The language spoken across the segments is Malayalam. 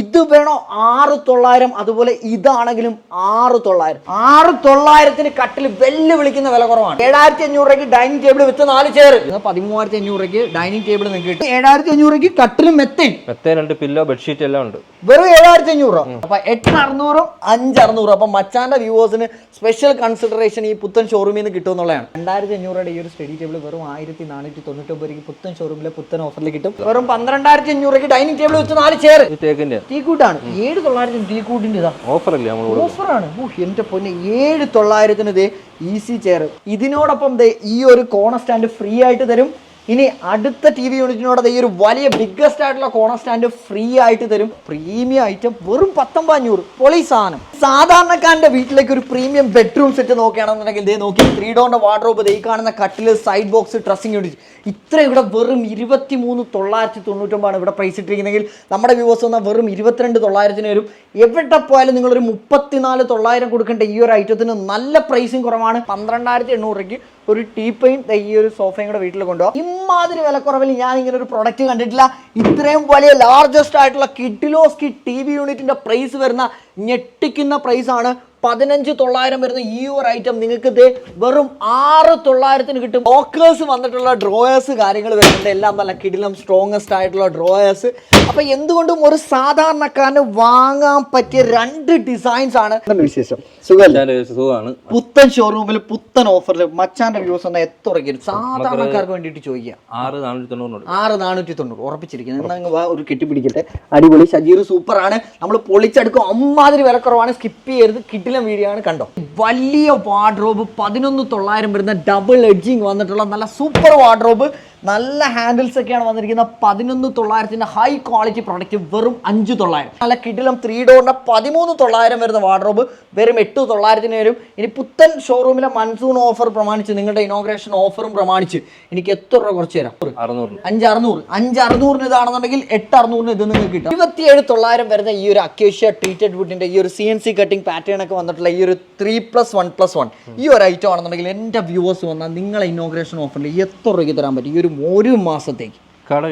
ഇത് വേണോ? ആറ് തൊള്ളായിരം. അതുപോലെ ഇതാണെങ്കിലും ആറ് തൊള്ളായിരം. ആറ് തൊള്ളായിരത്തിന് കട്ടിൽ വെല്ലുവിളിക്കുന്ന വില കുറവാണ്. ഏഴായിരത്തി അഞ്ഞൂറ് രൂപയ്ക്ക് ഡൈനിങ് ടേബിൾ വിത്ത് നാല് ചെയർ പതിമൂവായിരത്തി അഞ്ഞൂറ് രൂപയ്ക്ക് ഡൈനിങ് ടേബിൾ നിങ്ങൾക്ക് കിട്ടും. ഏഴായിരത്തി അഞ്ഞൂറ് രൂപയ്ക്ക് കട്ടിലും മെത്തേൻ മെത്തേ രണ്ട് പില്ലോ ബെഡ്ഷീറ്റ് എല്ലാം ഉണ്ട്. വെറും ഏഴായിരത്തി അഞ്ഞൂറ് രൂപ അപ്പൊ എട്ട് അറുന്നൂറും അഞ്ച് അറുന്നൂറും അപ്പൊ മച്ചാന്റെ വ്യൂവേഴ്സിന് സ്പെഷ്യൽ കൺസിഡറേഷൻ ഈ പുത്തൻ ഷോറൂമിൽ നിന്ന് കിട്ടുമെന്നുള്ളതാണ് രണ്ടായിരത്തി അഞ്ഞൂറുടെ ഈ ഒരു സ്റ്റഡി ടേബിൾ വെറും ആയിരത്തി നാനൂറ്റി തൊണ്ണൂറ്റൊമ്പത് പുത്തൻ ഷോറൂമിലെ പുത്തൻ ഓഫറിൽ കിട്ടും. വെറും പന്ത്രണ്ടായിരത്തി അഞ്ഞൂറ് ഡൈനിങ് ടേബിൾ വെച്ച് നാല് ചെയർ തേക്കിന്റെ ടീ കൂട്ടാണ് ഏഴ് തൊള്ളായിരത്തി ടീ കൂട്ടിന്റെ ഇതാ. ഓഫർ അല്ലേ നമ്മൾ ഓഫറാണ്. എന്റെ പൊന്നെ ഏഴ് തൊള്ളായിരത്തിന് ദേ ഈസി ചെയർ ഇതിനോടൊപ്പം ദേ ഈ ഒരു കോണ സ്റ്റാൻഡ് ഫ്രീ ആയിട്ട് തരും. ഇനി അടുത്ത ടി വി യൂണിറ്റിനോട് ഈ ഒരു വലിയ ബിഗ്ഗസ്റ്റ് ആയിട്ടുള്ള കോണർ സ്റ്റാൻഡ് ഫ്രീ ആയിട്ട് തരും. പ്രീമിയം ഐറ്റം വെറും പത്തൊമ്പത് അഞ്ഞൂറ് പൊളി സാധനം. സാധാരണക്കാരന്റെ വീട്ടിലേക്ക് ഒരു പ്രീമിയം ബെഡ്റൂം സെറ്റ് നോക്കുകയാണെന്നുണ്ടെങ്കിൽ ഇതേ നോക്കി ത്രീ ഡോറിന്റെ വാർഡ്രോബ് ദേ കാണുന്ന കട്ടിൽ സൈഡ് ബോക്സ് ഡ്രസ്സിംഗ് യൂണിറ്റ് ഇത്ര ഇവിടെ വെറും ഇരുപത്തി മൂന്ന് തൊള്ളായിരത്തി തൊണ്ണൂറ്റൊമ്പതാണ് ഇവിടെ പ്രൈസ് ഇട്ടിരിക്കുന്നെങ്കിൽ നമ്മുടെ വ്യൂവേഴ്സ് വന്നാൽ വെറും ഇരുപത്തിരണ്ട് തൊള്ളായിരത്തിന് വരും. എവിടെ പോയാലും നിങ്ങളൊരു മുപ്പത്തിനാല് തൊള്ളായിരം കൊടുക്കേണ്ട ഈ ഒരു ഐറ്റത്തിന് നല്ല പ്രൈസും കുറവാണ്. പന്ത്രണ്ടായിരത്തി എണ്ണൂറ് രൂപയ്ക്ക് ഒരു ടീപ്പയും ഈ ഒരു സോഫയും കൂടെ വീട്ടിൽ കൊണ്ടുപോകാം ഇമാതിരി വിലക്കുറവിൽ ഞാൻ ഇങ്ങനെ ഒരു പ്രൊഡക്റ്റ് കണ്ടിട്ടില്ല. ഇത്രയും വലിയ ലാർജസ്റ്റ് ആയിട്ടുള്ള കിഡിലോസ്കി ടി വി യൂണിറ്റിന്റെ പ്രൈസ് വരുന്ന ഞെട്ടിക്കുന്ന പ്രൈസ് ആണ്. പതിനഞ്ച് തൊള്ളായിരം വരുന്ന ഈ ഒരു ഐറ്റം നിങ്ങൾക്ക് ഇത് വെറും ആറ് തൊള്ളായിരത്തിന് കിട്ടും. ലോക്കേഴ്സ് വന്നിട്ടുള്ള ഡ്രോയേഴ്സ് കാര്യങ്ങൾ വരുന്നുണ്ട്. എല്ലാം നല്ല കിടിലം സ്ട്രോങ്ങസ്റ്റ് ആയിട്ടുള്ള ഡ്രോയേഴ്സ് അപ്പൊ എന്തുകൊണ്ടും ഒരു സാധാരണക്കാരന് വാങ്ങാൻ പറ്റിയ രണ്ട് ഡിസൈൻസ് ആണ്. വിശേഷം? സുഖമാണ്. പുത്തൻ ഷോറൂമിൽ പുത്തൻ ഓഫറിൽ മച്ചാന്റെ വ്യൂസ് എന്നാൽ എത്ര ഉറയ്ക്കും സാധാരണക്കാർക്ക് വേണ്ടിയിട്ട് ചോദിക്കുക ആറ് നാനൂറ്റി തൊണ്ണൂറ് ആറ് നാനൂറ്റി തൊണ്ണൂറ്. ഉറപ്പിച്ചിരിക്കുന്നത് എന്നാ അങ്ങ് വാ ഒരു കെട്ടിപ്പിടിക്കട്ടെ. അടിപൊളി. ഷജീർ സൂപ്പർ ആണ് നമ്മൾ പൊളിച്ചെടുക്കും. അമ്മാതിരി വിലക്കുറവാണ്. സ്കിപ്പ് ചെയ്യരുത്. കിട്ടിലെ വീഡിയോ ആണ് കണ്ടോ? വലിയ വാർഡ്രോബ് പതിനൊന്ന് തൊള്ളായിരം വരുന്ന ഡബിൾ എഡ്ജിങ് വന്നിട്ടുള്ള നല്ല സൂപ്പർ വാർഡ്രോബ് നല്ല ഹാൻഡിൽസ് ഒക്കെയാണ് വന്നിരിക്കുന്നത്. പതിനൊന്ന് തൊള്ളായിരത്തിന്റെ ഹൈ ക്വാളിറ്റി പ്രൊഡക്റ്റ് വെറും അഞ്ച് തൊള്ളായിരം. നല്ല കിടിലം ത്രീ ഡോറിന്റെ പതിമൂന്ന് തൊള്ളായിരം വരുന്ന വാർഡ്രോബ് വെറും എട്ട് തൊള്ളായിരത്തിന് വരും. ഇനി പുത്തൻ ഷോറൂമിലെ മൺസൂൺ ഓഫർ പ്രമാണിച്ച് നിങ്ങളുടെ ഇനോഗ്രേഷൻ ഓഫറും പ്രമാണിച്ച് എനിക്ക് എത്ര രൂപ കുറച്ച് തരാം? അറുന്നൂറ് അഞ്ച് അറുന്നൂറ്. അഞ്ച് അറുന്നൂറിന് ഇതാണെന്നുണ്ടെങ്കിൽ എട്ട് അറുന്നൂറിന് ഇത് നിങ്ങൾക്ക് കിട്ടും. ഇരുപത്തിയേഴ് തൊള്ളായിരം വരുന്ന ഈ ഒരു അക്യേഷ്യ ട്രീറ്റഡ് വുഡിന്റെ ഈ ഒരു C N C cutting pattern ഒക്കെ വന്നിട്ടുള്ള ഈ ഒരു three plus one plus one ഈ ഒരു ഐറ്റം ആണെന്നുണ്ടെങ്കിൽ എന്റെ വ്യൂവേഴ്സ് വന്നാൽ നിങ്ങളെ ഇനോഗ്രേഷൻ ഓഫറിൽ എത്ര രൂപയ്ക്ക് തരാൻ പറ്റും? ഈ ഒരു ഒരു മാസത്തേക്ക്. കട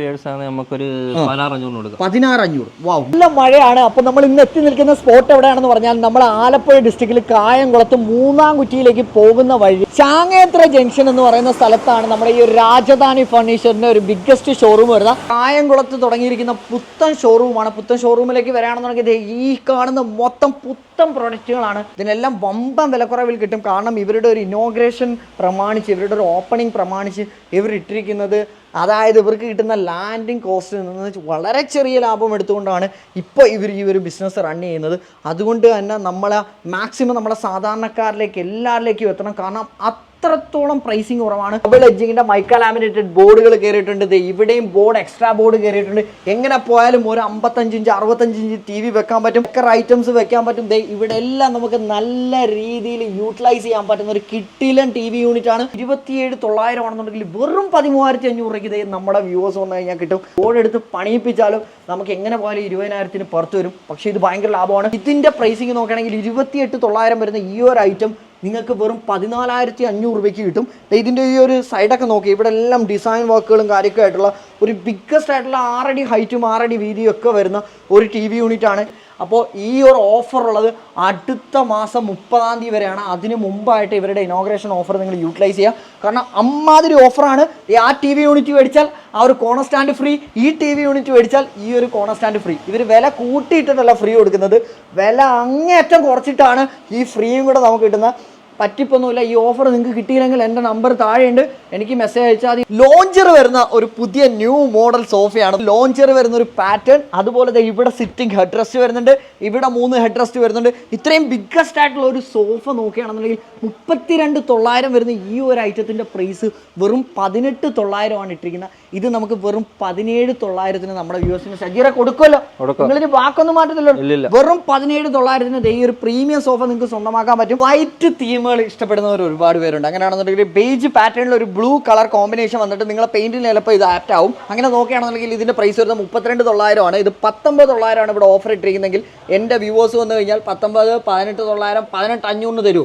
നമുക്കൊരു പതിനാറഞ്ഞൂറ് കൊടുക്കാം. അഞ്ഞൂറ് നല്ല മഴയാണ്. അപ്പോൾ നമ്മൾ ഇന്ന് എത്തി നിൽക്കുന്ന സ്പോട്ട് എവിടെയാണെന്ന് പറഞ്ഞാൽ നമ്മൾ ആലപ്പുഴ ഡിസ്ട്രിക്റ്റിൽ കായംകുളത്ത് മൂന്നാം കുറ്റിയിലേക്ക് പോകുന്ന വഴി ചാങ്ങേത്ര ജംഗ്ഷൻ എന്ന് പറയുന്ന സ്ഥലത്താണ് നമ്മുടെ ഈ ഒരു രാജധാനി ഫർണിച്ചറിന്റെ ഒരു ബിഗ്ഗസ്റ്റ് ഷോറൂം വരുന്നത്. കായംകുളത്ത് തുടങ്ങിയിരിക്കുന്ന പുത്തൻ ഷോറൂമാണ് പുത്തൻ ഷോറൂമിലേക്ക് വരാണെന്നുണ്ടെങ്കിൽ ഈ കാണുന്ന മൊത്തം പുത്തൻ പ്രൊഡക്റ്റുകളാണ് ഇതിനെല്ലാം വമ്പൻ വിലക്കുറവിൽ കിട്ടും. കാരണം ഇവരുടെ ഒരു ഇനോഗ്രേഷൻ പ്രമാണിച്ച് ഇവരുടെ ഒരു ഓപ്പണിംഗ് പ്രമാണിച്ച് ഇവർ ഇട്ടിരിക്കുന്നത്. അതായത് ഇവർക്ക് കിട്ടുന്ന ലാൻഡിങ് കോസ്റ്റ് നിന്ന് വളരെ ചെറിയ ലാഭം എടുത്തുകൊണ്ടാണ് ഇപ്പോൾ ഇവർ ഈ ഒരു ബിസിനസ് റൺ ചെയ്യുന്നത്. അതുകൊണ്ട് തന്നെ നമ്മളെ മാക്സിമം നമ്മളെ സാധാരണക്കാരിലേക്ക് എല്ലാവരിലേക്കും എത്തണം. കാരണം അത്രത്തോളം പ്രൈസിങ് കുറവാണ്. ഡബിൾ എഡ്ജിങ്ങിന്റെ മൈക്ക ലാമിനേറ്റഡ് ബോർഡുകൾ കയറിയിട്ടുണ്ട് ഇവിടെയും ബോർഡ് എക്സ്ട്രാ ബോർഡ് കയറിയിട്ടുണ്ട് എങ്ങനെ പോയാലും ഒരു അമ്പത്തഞ്ച് ഇഞ്ച് അറുപത്തഞ്ച് ഇഞ്ച് ടി വി വെക്കാൻ പറ്റും. ഒക്കെ ഐറ്റംസ് വെക്കാൻ പറ്റും. ദേ ഇവിടെ എല്ലാം നമുക്ക് നല്ല രീതിയിൽ യൂട്ടിലൈസ് ചെയ്യാൻ പറ്റുന്ന ഒരു കിട്ടിലൻ ടി വി യൂണിറ്റ് ആണ്. ഇരുപത്തിയേഴ് തൊള്ളായിരം ആണെന്നുണ്ടെങ്കിൽ വെറും പതിമൂവായിരത്തി അഞ്ഞൂറ് രൂപയ്ക്ക് ഇതേ നമ്മുടെ വ്യൂവേഴ്സ് വന്നു കഴിഞ്ഞാൽ കിട്ടും. ബോർഡ് എടുത്ത് പണിയിപ്പിച്ചാലും നമുക്ക് എങ്ങനെ പോയാലും ഇരുപതിനായിരത്തിന് പുറത്ത് വരും. പക്ഷേ ഇത് ഭയങ്കര ലാഭമാണ്. ഇതിന്റെ പ്രൈസിങ് നോക്കുകയാണെങ്കിൽ ഇരുപത്തിയെട്ട് തൊള്ളായിരം വരുന്ന ഈ ഒരു ഐറ്റം നിങ്ങൾക്ക് വെറും പതിനാലായിരത്തി അഞ്ഞൂറ് രൂപയ്ക്ക് കിട്ടും. ഇതിന്റെ ഈ ഒരു സൈഡൊക്കെ നോക്കി. ഇവിടെ എല്ലാം ഡിസൈൻ വർക്കുകളും കാര്യമൊക്കെ ആയിട്ടുള്ള ഒരു ബിഗ്ഗസ്റ്റ് ആയിട്ടുള്ള ആറടി ഹൈറ്റും ആറടി വീതിയും ഒക്കെ വരുന്ന ഒരു ടി വി യൂണിറ്റ് ആണ്. അപ്പോൾ ഈ ഒരു ഓഫർ ഉള്ളത് അടുത്ത മാസം മുപ്പതാം തീയതി വരെയാണ്. അതിന് മുമ്പായിട്ട് ഇവരുടെ ഇനോഗ്രേഷൻ ഓഫർ നിങ്ങൾ യൂട്ടിലൈസ് ചെയ്യുക. കാരണം അമ്മാതിരി ഓഫറാണ് ആ ടി വി യൂണിറ്റ് മേടിച്ചാൽ ആ ഒരു കോണ സ്റ്റാൻഡ് ഫ്രീ ഈ ടി വി യൂണിറ്റ് മേടിച്ചാൽ ഈ ഒരു കോണ സ്റ്റാൻഡ് ഫ്രീ ഇവർ വില കൂട്ടിയിട്ടല്ല ഫ്രീ കൊടുക്കുന്നത്. വില അങ്ങേയറ്റം കുറച്ചിട്ടാണ് ഈ ഫ്രീയും കൂടെ നമുക്ക് കിട്ടുന്നത്. പറ്റിപ്പൊന്നുമില്ല. ഈ ഓഫർ നിങ്ങൾക്ക് കിട്ടിയില്ലെങ്കിൽ എന്റെ നമ്പർ താഴെയുണ്ട്. എനിക്ക് മെസ്സേജ് അയച്ചാൽ മതി. ലോഞ്ചർ വരുന്ന ഒരു പുതിയ ന്യൂ മോഡൽ സോഫയാണ്. ലോഞ്ചർ വരുന്ന ഒരു പാറ്റേൺ അതുപോലെ ദേ ഇവിടെ സിറ്റിംഗ് ഹെഡ് റെസ്റ്റ് വരുന്നുണ്ട്. ഇവിടെ മൂന്ന് ഹെഡ് റെസ്റ്റ് വരുന്നുണ്ട്. ഇത്രയും ബിഗ്ഗസ്റ്റ് ആയിട്ടുള്ള ഒരു സോഫ നോക്കുകയാണെന്നുണ്ടെങ്കിൽ മുപ്പത്തിരണ്ട് തൊള്ളായിരം വരുന്ന ഈ ഒരു ഐറ്റത്തിന്റെ പ്രൈസ് വെറും പതിനെട്ട് തൊള്ളായിരമാണ് ഇട്ടിരിക്കുന്നത്. ഇത് നമുക്ക് വെറും പതിനേഴ് തൊള്ളായിരത്തിന് നമ്മുടെ വ്യൂസിന് സജീറ കൊടുക്കുമല്ലോ. നിങ്ങളിന് വാക്കൊന്നും മാറ്റത്തില്ലല്ലോ. വെറും പതിനേഴ് തൊള്ളായിരത്തിന് ദേ ഈ ഒരു പ്രീമിയം സോഫ നിങ്ങൾക്ക് സ്വന്തമാക്കാൻ പറ്റും. വൈറ്റ് ഇഷ്ടപ്പെടുന്നവർ ഒരുപാട് പേരുണ്ട്. അങ്ങനെയാണെന്നുണ്ടെങ്കിൽ ബേജ് പാറ്റേണിൽ ഒരു ബ്ലൂ കളർ കോമ്പിനേഷൻ വന്നിട്ട് നിങ്ങളെ പെയിന്റിന് ചിലപ്പോൾ ഇത് ആപ്റ്റ് ആവും. അങ്ങനെ നോക്കുകയാണെന്നുണ്ടെങ്കിൽ ഇതിന്റെ പ്രൈസ് വരുന്നത് മുപ്പത്തിരണ്ട് തൊള്ളായിരമാണ്. ഇത് പത്തൊമ്പത് തൊള്ളായിരമാണ് ഇവിടെ ഓഫർ ഇട്ടിരിക്കുന്നെങ്കിൽ എന്റെ വ്യൂവേഴ്സ് വന്നു കഴിഞ്ഞാൽ പത്തൊമ്പത് പതിനെട്ട് തൊള്ളായിരം പതിനെട്ട് അഞ്ഞൂറിന് തരൂ.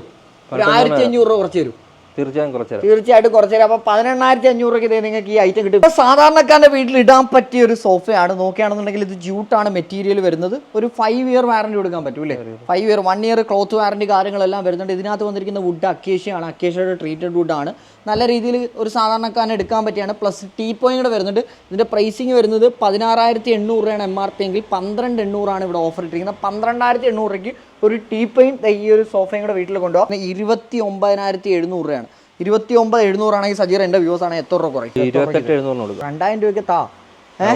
ഒരു ആയിരത്തി അഞ്ഞൂറ് രൂപ കുറച്ച് തരും. തീർച്ചയായും കുറച്ച് തീർച്ചയായിട്ടും കുറച്ച് തരാം അപ്പൊ പതിനെണ്ണായിരത്തി അഞ്ഞൂറ് രൂപയ്ക്ക് ഇത് നിങ്ങൾക്ക് ഈ ഐറ്റം കിട്ടും. സാധാരണക്കാരന്റെ വീട്ടിൽ ഇടാൻ പറ്റിയ ഒരു സോഫയാണ് നോക്കുകയാണെന്നുണ്ടെങ്കിൽ ഇത് ജൂട്ടാണ് മെറ്റീരിയൽ വരുന്നത്. ഒരു ഫൈവ് ഇയർ വാറണ്ടി കൊടുക്കാൻ പറ്റും അല്ലേ? Five year one year cloth warranty കാര്യങ്ങളെല്ലാം വരുന്നുണ്ട്. ഇതിനകത്ത് വന്നിരിക്കുന്ന വുഡ് അക്കേഷ്യയാണ് അക്കേഷ്യയുടെ ട്രീറ്റഡ് വുഡ് ആണ്. നല്ല രീതിയിൽ ഒരു സാധാരണക്കാരൻ എടുക്കാൻ പറ്റിയാണ്. പ്ലസ് ടീ പോയിന്റ് കൂടെ വരുന്നുണ്ട്. ഇതിന്റെ പ്രൈസിങ് വരുന്നത് പതിനാറായിരത്തി എണ്ണൂറ് രൂപയാണ് എം ആർ പി എങ്കിൽ പന്ത്രണ്ട് എണ്ണൂറാണ് ഇവിടെ ഓഫർ ഇട്ടിരിക്കുന്നത്. പന്ത്രണ്ടായിരത്തി എണ്ണൂറ് രൂപയ്ക്ക് ഒരു ടീപ്പയും ഈ ഒരു സോഫയും കൂടെ വീട്ടിൽ കൊണ്ടുപോകാം ഇരുപത്തി ഒമ്പതിനായിരത്തി എഴുന്നൂറ് രൂപയാണ് ഇരുപത്തി ഒമ്പത് എഴുന്നൂറാണെങ്കിൽ സജീർ എന്റെ വ്യൂസ് ആണെങ്കിൽ എത്ര രൂപ കുറയ്ക്കും കൊടുക്കാം. രണ്ടായിരം രൂപയ്ക്ക് താ.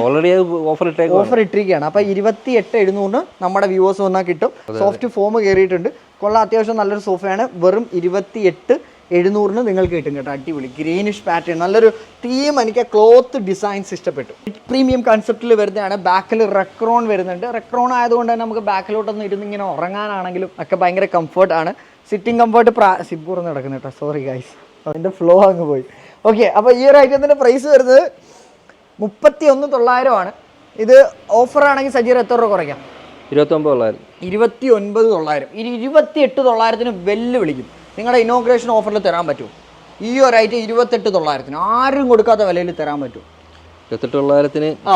ഓൾറെഡി ഓഫർ ഓഫർ ഇട്ടിരിക്കുകയാണ്. അപ്പൊ ഇരുപത്തി എട്ട് എഴുന്നൂറിന് നമ്മുടെ വ്യൂവേഴ്സ് വന്നാൽ കിട്ടും. സോഫ്റ്റ് ഫോം കയറിയിട്ടുണ്ട്. കൊള്ളാം അത്യാവശ്യം നല്ലൊരു സോഫയാണ്. വെറും ഇരുപത്തി എട്ട് എഴുന്നൂറിന് നിങ്ങൾക്ക് കിട്ടും കേട്ടോ അടിപൊളി. ഗ്രീനിഷ് പാറ്റേൺ നല്ലൊരു തീം എനിക്ക് ക്ലോത്ത് ഡിസൈൻസ് ഇഷ്ടപ്പെട്ടു. പ്രീമിയം കൺസെപ്റ്റിൽ വരുന്നതാണ് ബാക്കിൽ റെക്രോൺ വരുന്നുണ്ട്. റെക്രോൺ ആയതുകൊണ്ട് തന്നെ നമുക്ക് ബാക്കിലോട്ടൊന്ന് ഇരുന്ന് ഇങ്ങനെ ഉറങ്ങാനാണെങ്കിലും ഒക്കെ ഭയങ്കര കംഫർട്ടാണ് സിറ്റിംഗ് കംഫർട്ട് പ്രാ സിബൂർന്ന് നടക്കുന്നു കേട്ടോ സോറി ഗൈസ് അതിന്റെ ഫ്ലോ അങ്ങ് പോയി. ഓക്കെ അപ്പോൾ ഈ ഒരു ഐറ്റത്തിന്റെ പ്രൈസ് വരുന്നത് മുപ്പത്തി ഒന്ന് തൊള്ളായിരമാണ്. ഇത് ഓഫർ ആണെങ്കിൽ സജീർ എത്ര രൂപ കുറയ്ക്കാം? ഇരുപത്തൊമ്പത് തൊള്ളായിരം. ഇരുപത്തി ഒൻപത് തൊള്ളായിരം. ഇനി ഇരുപത്തി എട്ട് തൊള്ളായിരത്തിന് വെല്ലുവിളിക്കും നിങ്ങളുടെ ഇനോഗ്രേഷൻ ഓഫറിൽ തരാൻ പറ്റുമോ ഈ ഒരു ഐറ്റം ഇരുപത്തെട്ട് തൊള്ളായിരത്തിന് ആരും കൊടുക്കാത്ത വിലയിൽ തരാൻ പറ്റുമോ ഇരുപത്തെട്ട് തൊള്ളായിരത്തിന് ആ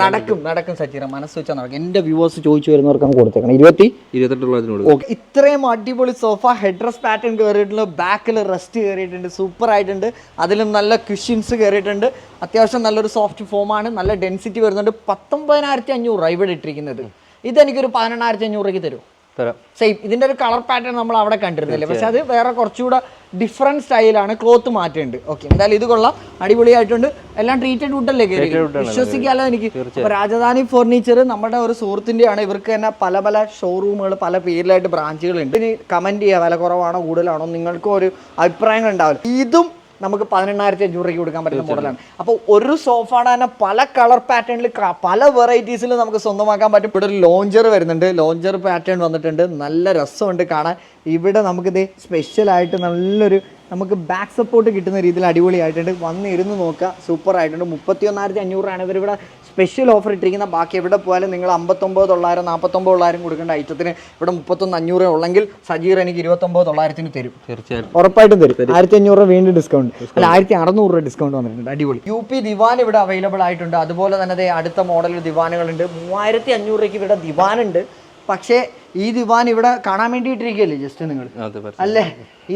നടക്കും നടക്കും സച്ചിറ മനസ്സ് വെച്ചാൽ നടക്കും. എന്റെ വ്യൂവേഴ്സ് ചോദിച്ചു വരുന്നവർക്ക് കൊടുത്തേക്കണം. ഇരുപത്തി? ഇരുപത്തെട്ടുള്ളതിനോട് ഓക്കെ ഇത്രയും അടിപൊളി സോഫ ഹെഡ് ഹെഡ്രസ് പാറ്റേൺ കയറിയിട്ടുണ്ട് ബാക്കിൽ റെസ്റ്റ് കയറിയിട്ടുണ്ട് സൂപ്പർ ആയിട്ടുണ്ട്. അതിലും നല്ല ക്വിഷ്യൻസ് കയറിയിട്ടുണ്ട് അത്യാവശ്യം നല്ലൊരു സോഫ്റ്റ് ഫോമാണ് നല്ല ഡെൻസിറ്റി വരുന്നുണ്ട്. പത്തൊമ്പതിനായിരത്തി അഞ്ഞൂറ് ഇവിടെ ഇട്ടിരിക്കുന്നത്. ഇതെനിക്കൊരു പതിനെണ്ണായിരത്തി അഞ്ഞൂറ് രൂപയ്ക്ക് തരും. തരാം. സെയിം ഇതിന്റെ ഒരു കളർ പാറ്റേൺ നമ്മൾ അവിടെ കണ്ടിരുന്നില്ലേ? പക്ഷെ അത് വേറെ കുറച്ചുകൂടെ ഡിഫറെന്റ് സ്റ്റൈലാണ് ക്ലോത്ത് മാറ്റുന്നുണ്ട് ഓക്കെ എന്തായാലും ഇത് കൊള്ളാം. അടിപൊളിയായിട്ടുണ്ട്. എല്ലാം ട്രീറ്റഡ് വുഡല്ലേ അല്ലേ വിശ്വസിക്കാലോ എനിക്ക്. രാജധാനി ഫർണിച്ചർ നമ്മുടെ ഒരു സുഹൃത്തിന്റെയാണ് ഇവർക്ക് തന്നെ പല പല ഷോറൂമുകൾ പല പേരിലായിട്ട് ബ്രാഞ്ചുകളുണ്ട് ഇനി കമന്റ് ചെയ്യുക വില കുറവാണോ കൂടുതലാണോ നിങ്ങൾക്കും ഒരു അഭിപ്രായങ്ങൾ ഉണ്ടാവില്ല. ഇതും നമുക്ക് പതിനെണ്ണായിരത്തി അഞ്ഞൂറ് രൂപയ്ക്ക് കൊടുക്കാൻ പറ്റുന്ന മോഡലാണ്. അപ്പോൾ ഒരു സോഫാണ് തന്നെ പല കളർ പാറ്റേണിൽ പല വെറൈറ്റീസിൽ നമുക്ക് സ്വന്തമാക്കാൻ പറ്റും. ഇവിടെ ഒരു ലോഞ്ചർ വരുന്നുണ്ട്. ലോഞ്ചർ പാറ്റേൺ വന്നിട്ടുണ്ട്. നല്ല രസമുണ്ട് കാണാൻ. ഇവിടെ നമുക്കിത് സ്പെഷ്യലായിട്ട് നല്ലൊരു നമുക്ക് ബാക്ക് സപ്പോർട്ട് കിട്ടുന്ന രീതിയിൽ അടിപൊളിയായിട്ടുണ്ട്. വന്ന് ഇരുന്ന് നോക്കുക സൂപ്പർ ആയിട്ടുണ്ട്. മുപ്പത്തി ഒന്നായിരത്തി അഞ്ഞൂറാണ് ഇവരിവിടെ സ്പെഷ്യൽ ഓഫർ ഇട്ടിരിക്കുന്ന ബാക്കി എവിടെ പോയാലും നിങ്ങൾ അമ്പത്തൊമ്പത് തൊള്ളായിരം നാൽപ്പത്തൊമ്പത് തൊള്ളായിരം കൊടുക്കേണ്ട ഐറ്റത്തിന് ഇവിടെ മുപ്പത്തൊന്ന് അഞ്ഞൂറ് ഉള്ളെങ്കിൽ സജീർ എനിക്ക് ഇരുപത്തൊമ്പത് തൊള്ളായിരത്തിന് തരും. തീർച്ചയായിട്ടും. ഉറപ്പായിട്ടും തരും. ആയിരത്തി അഞ്ഞൂറ് രൂപ വീണ്ടും ഡിസ്കൗണ്ട് അല്ല ആയിരത്തി അറുന്നൂറ് രൂപ ഡിസ്കൗണ്ട് വന്നിട്ടുണ്ട്. അടിപൊളി. യു പി ദിവാൻ ഇവിടെ അവൈലബിൾ ആയിട്ടുണ്ട്. അതുപോലെ തന്നെ അടുത്ത മോഡൽ ദിവാനുകളുണ്ട്. മൂവായിരത്തി അഞ്ഞൂറ് രൂപയ്ക്ക് ഇവിടെ ദിവാനുണ്ട്. പക്ഷേ ഈ ദിവാൻ ഇവിടെ കാണാൻ വേണ്ടിയിട്ടിരിക്കുകയല്ലേ? ജസ്റ്റ് നിങ്ങൾ. അല്ലേ?